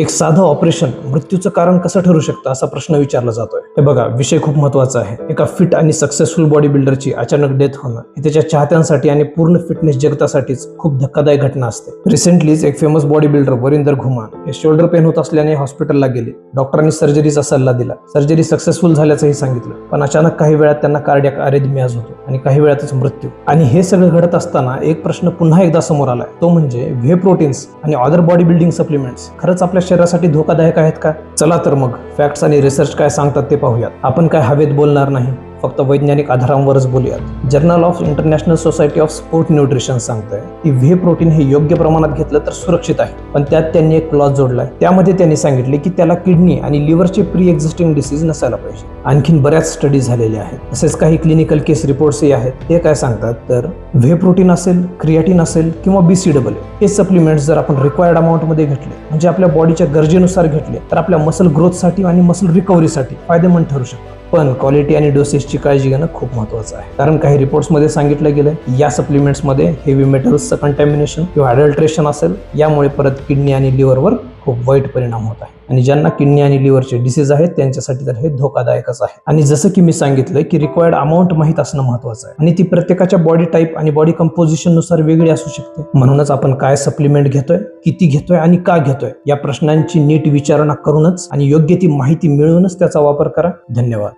एक साधं ऑपरेशन मृत्यूचं कारण कसं ठरू शकतं असा प्रश्न विचारला जातोय. हे बघा विषय खूप महत्त्वाचा आहे. एका फिट आणि सक्सेसफुल बॉडी बिल्डरची अचानक डेथ होणं हे त्याच्या चाहत्यांसाठी आणि पूर्ण फिटनेस जगतासाठीच खूप धक्कादायक घटना असते. रिसेंटलीच एक famous body builder Varinder Ghuman हे शोल्डर पेन होत असल्याने हॉस्पिटलला गेले. डॉक्टरांनी सर्जरीचा सल्ला दिला. सर्जरी सक्सेसफुल झाल्याचंही सांगितलं. पण अचानक काही वेळात त्यांना कार्डियाक अरेदमियाज होतो आणि काही वेळातच मृत्यू. आणि हे सगळं घडत असताना एक प्रश्न पुन्हा एकदा समोर आलाय. तो म्हणजे व्हे प्रोटीन्स आणि अदर बॉडी बिल्डिंग सप्लिमेंट्स खरंच आपल्या शरीरासाठी धोकादायक आहेत का? चला तर मग फॅक्ट्स आणि रिसर्च काय सांगतात ते पाहूयात. आपण काय हवेत बोलणार नाही? फक्त वैज्ञानिक आधारांवरच बोलूयात. Journal of international society of sport nutrition सांगतंय की व्हे प्रोटीन हे योग्य प्रमाणात घेतलं तर सुरक्षित आहे. पण त्यात त्यांनी एक क्लॉज जोडलाय. त्यामध्ये त्यांनी सांगितले की त्याला किडनी आणि लिव्हरचे प्री एक्झिस्टिंग डिसीज नसायला पाहिजे. आणखीन बऱ्याच स्टडी झालेल्या आहेत. तसेच काही क्लिनिकल केस रिपोर्ट्सही आहेत. ते काय सांगतात? तर व्हे प्रोटीन असेल क्रियाटीन असेल किंवा बी सी डबल हे सप्लिमेंट्स जर आपण रिक्वायर्ड अमाऊंटमध्ये घेतले म्हणजे आपल्या बॉडीच्या गरजेनुसार घेतले तर आपल्या मसल ग्रोथसाठी आणि मसल रिकव्हरीसाठी फायदेमंद ठरू शकतात. पण क्वालिटी आणि डोसेसची काळजी घेणं खूप महत्वाचं आहे. कारण काही रिपोर्ट्समध्ये सांगितलं गेलं या सप्लिमेंट्समध्ये हेवी मेटल्सचं कंटॅमिनेशन किंवा अडल्ट्रेशन असेल यामुळे परत किडनी आणि लिव्हरवर खूप वाईट परिणाम होत आहे. आणि ज्यांना किडनी आणि लिव्हरचे डिसीज आहेत त्यांच्यासाठी तर हे धोकादायकच आहे. आणि जसं की मी सांगितलं की रिक्वायर्ड अमाऊंट माहीत असणं महत्वाचं आहे. आणि ती प्रत्येकाच्या बॉडी टाईप आणि बॉडी कंपोजिशननुसार वेगळी असू शकते. म्हणूनच आपण काय सप्लिमेंट घेतोय किती घेतोय आणि का घेतोय या प्रश्नांची नीट विचारणा करूनच आणि योग्य ती माहिती मिळवूनच त्याचा वापर करा. धन्यवाद.